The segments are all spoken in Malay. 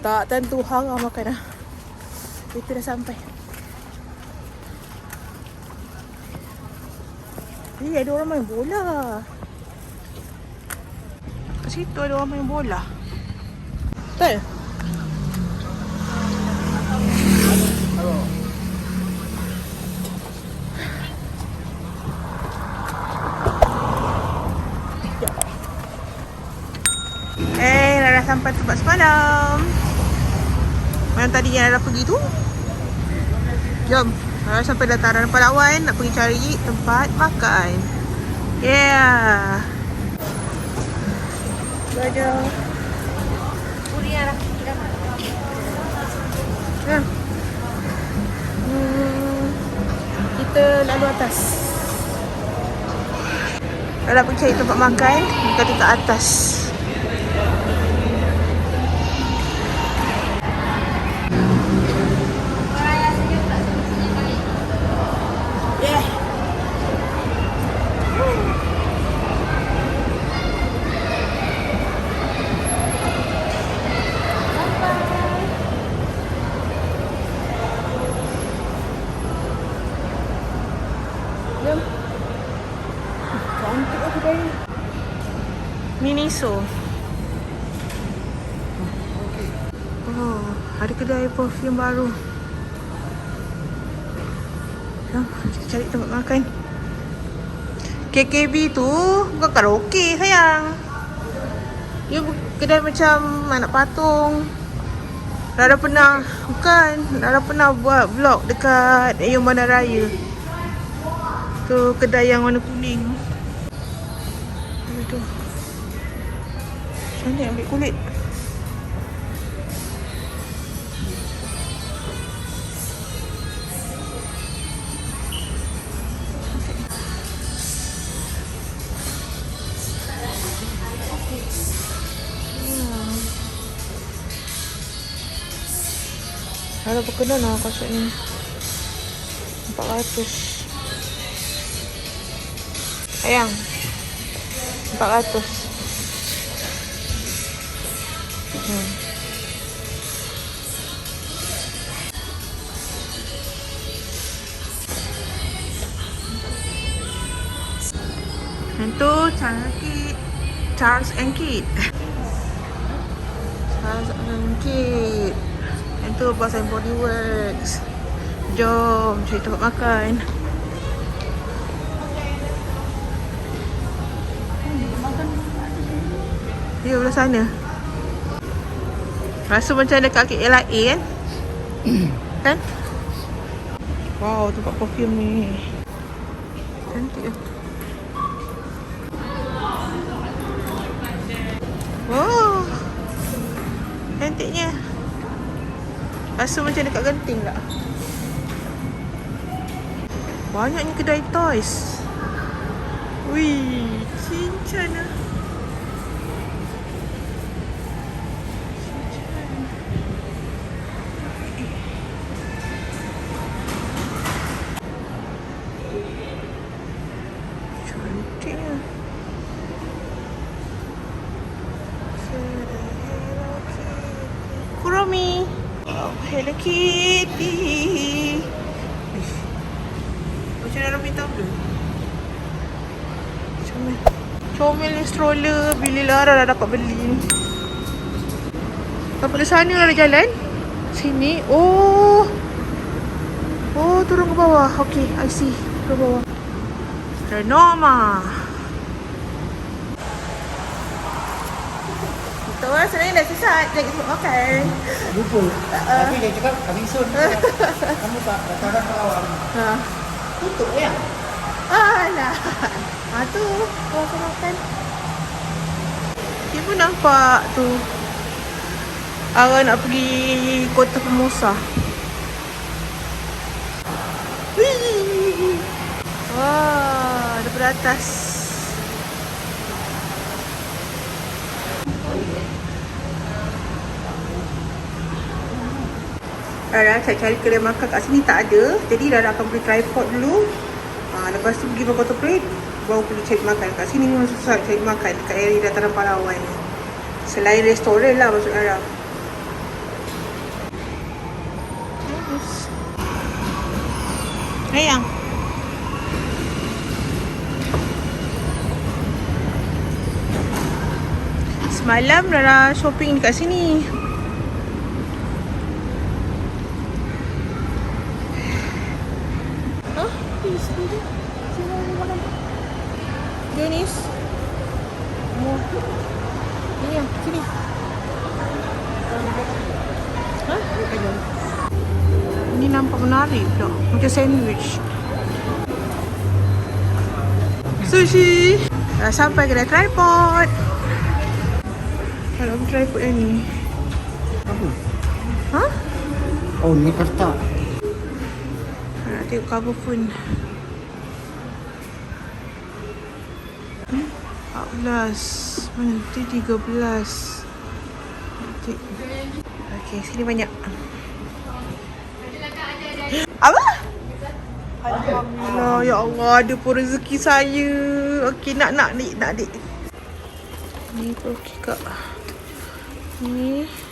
Tak tentu hara makan dah. Kita dah sampai. Eh, ada orang main bola. Kat situ ada orang main bola. Betul? Eh, dah, dah sampai tempat semalam. Mana tadi yang dah pergi tu? Jom. Dah sampai dataran Palawan nak pergi cari tempat makan. Yeah. Ya. Hmm, kita lalu atas. Dah nak pergi cari tempat makan, kita dekat atas. Miniso. Oh, ada kedai perfume baru. Jom, kita cari tempat makan. KKB tu bukan karaoke sayang. Dia kedai macam anak patung. Rara pernah, bukan, Rara pernah buat vlog dekat Ayung Bandar Raya. Tu kedai yang warna kuning. Cantik ambil kulit. Ada berkenan lah kasut ni. 400 Ayang. 400 Yang Charles Kid Charles and Kid Charles and Kid Yang tu and Body Works. Jom cari tempat makan. Dia belah sana Rasa macam dekat KLIA kan Kan? Wow tempat perfume ni. Cantik lah. Wow. Cantiknya. Rasa macam dekat genting tak? Banyaknya kedai toys. Wih Cincin lah Hello Kitty. Macam dalam minta tu. Comel. Comel ni stroller. Bila Lara dah dapat beli. Sampai di sana lah jalan. Sini. Oh. Oh, turun ke bawah. Okay, I see. Ke bawah. Renoma. Kita orang sebenarnya dah sesat Nak pergi makan Lupa. Tapi dia cakap kami sun. Kamu tak datang Palawan. ha. Tutup ya. Alah ha, tu Kau akan makan Dia pun nampak tu Ara nak pergi Kota Pemusa Wih. Wah Daripada atas Rara cari-cari kedai makan kat sini tak ada Jadi Rara akan beli tripod dulu ha, Lepas tu pergi Bogor Plate Baru pergi cari makan Kat sini memang susah cari makan Dekat area dataran Palawan Selain restoran lah masuk Lara. Sayang. Semalam Rara shopping dekat sini. Hah? Ni sini. Sini mana? Jonis. Mau. Ini yang sini. Hah? Ini nampak menarik pula. Macam sandwich. Sushi. Dah sampai kedai tripod. Kalau tripod yang ni. Apa? Ha? Oh, ni kertas. Nak tengok cover phone. 14. Mana tu 13. Nanti. Okey, sini banyak. Apa? Alhamdulillah, ya Allah, ada pun rezeki saya. Okey, nak nak dik, nak dik. Ni tu okey kak. Ni sini.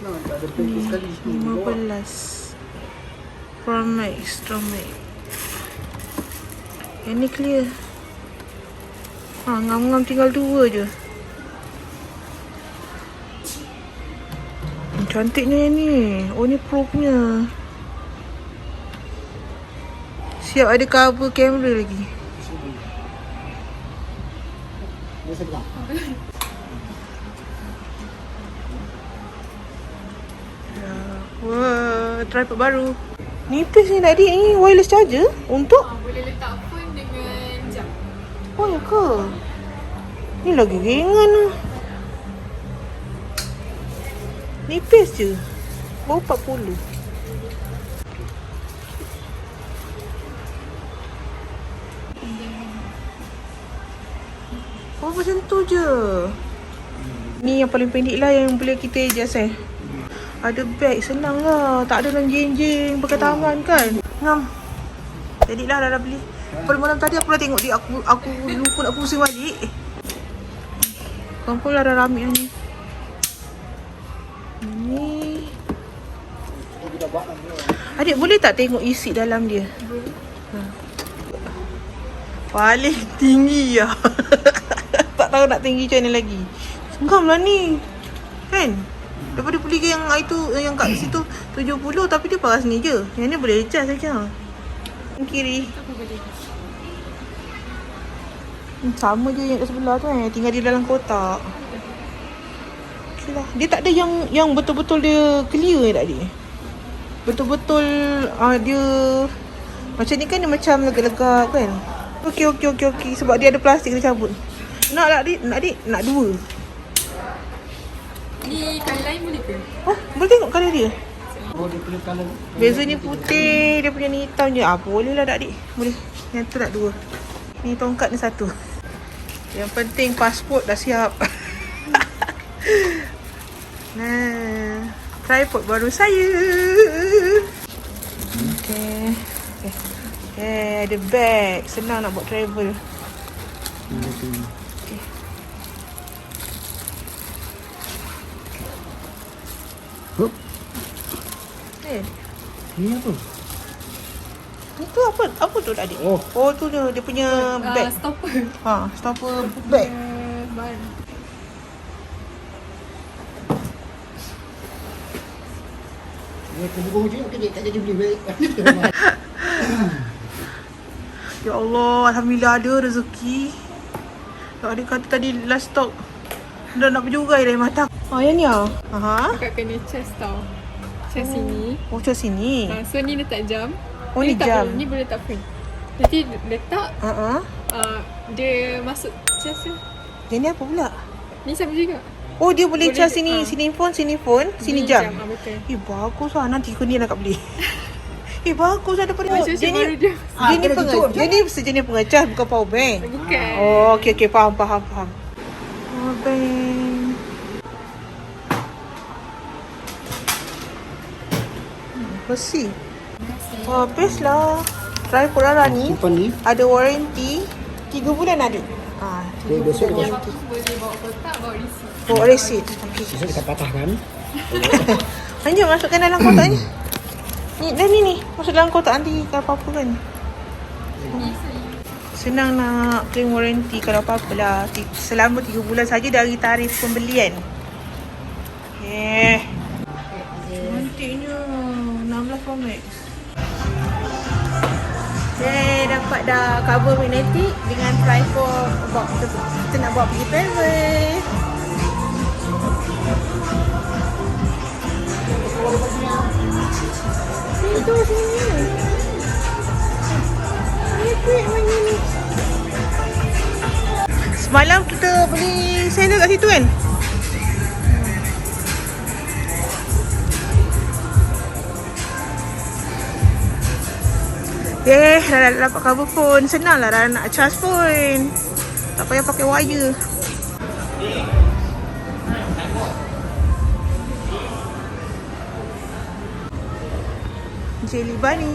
15 Pro Max Strong Max Yang ni clear Ha, ngam-ngam tinggal dua je. Cantiknya yang ni. Oh ni Pro punya. Siap ada cover kamera lagi. Sedang. Wah, tripod baru. Nipis ni tadi ni wireless charger Untuk ke? Ni lagi ringan lah. Nipis je. Baru 40. Oh macam tu je. Ni yang paling pendek lah yang boleh kita adjust eh. Ada bag senang lah. Tak ada dalam jeng-jeng pakai tangan kan. Ngam. Jadilah dah, dah beli. Pada malam tadi aku dah tengok dia aku aku lupa nak pusing balik. Lah dah rame yang ni. Ni. Adik boleh tak tengok isi dalam dia? Ha. Paling tinggi lah. tak tahu nak tinggi macam mana lagi. Sengam lah ni. Kan? Daripada beli yang itu yang kat situ 70 tapi dia paras ni je. Yang ni boleh adjust saja. Kiri. Apa boleh? Hmm, Sama je yang kat sebelah tu eh. Tinggal di dalam kotak. Okay lah. Dia tak ada yang yang betul-betul dia clear tak dia? Betul-betul uh, dia macam ni kan dia macam lega-lega kan? Okey okey okey okey sebab dia ada plastik kena cabut. Nak tak adik? Nak adik? Nak dua. Ni kali lain boleh ke? Oh, boleh tengok colour dia? Oh, dia punya colour. Bezanya putih, dia punya ni hitam je. Ah, boleh lah tak adik? Boleh. Yang tu tak dua. Ni tongkat ni satu. Yang penting pasport dah siap. nah, tripod baru saya. Okay. Okay. Okay, ada bag. Senang nak buat travel. Tu. Hup, Eh, ni apa? Itu apa? Apa tu adik? Oh. Oh, tu dia, dia punya Ah, bag. stopper. Ha, stopper bag. Uh, ban. Tak jadi beli. Ya Allah, Alhamdulillah ada rezeki. Tak ada kata tadi last stock. Dah nak berjurai dari mata. Ah, yang ni ah. Aha. Kakak kena chest tau. Chest sini. Oh, macam sini. Ah, so ni letak jam. Oh, ni letak jam. Ni boleh letak phone. Nanti letak, Ha ah. uh, dia masuk tu. Yang ni apa pula? Ni sama juga. Oh, dia boleh, Boleh, charge sini, ah. sini phone, sini phone, sini Ni jam. Ah, betul. Eh, bagus lah. Nanti kena nak beli. eh, bagus lah daripada Macam dia ni. dia. Ah, Dia ni, kena penge, jujur je. dia ni sejenis pengecas bukan power bank. Bukan. Oh, okey okey faham faham faham. Power bank. Hmm, Besi. Wah, best lah. Tripod Rara ni Simpan ni. ada warranty 3 Tiga bulan ada. Ah, tiga Dia besok bulan dia- warranty. Boleh bawa kotak, bawa receipt. Bawa receipt. Okay. Besok kita patahkan. Lanjut masukkan dalam kotak ni. Ni dan ni ni. Masuk dalam kotak nanti kalau apa-apa kan. Senang nak claim warranty kalau apa-apa lah. Selama 3 bulan saja dari tarikh pembelian. Okay. Cantiknya. 16 Pro Okay, dapat dah cover magnetic dengan tripod box tersebut. Kita nak bawa pergi travel. Itu sini. Semalam kita beli sandal kat situ kan? Eh, dah, dapat cover phone. Senang lah nak charge phone. Tak payah pakai wire. Jelly bunny.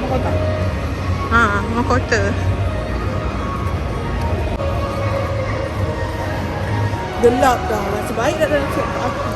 Mahkota. Ha, mahkota. Gelap dah. Nasib baik dah dalam kereta api.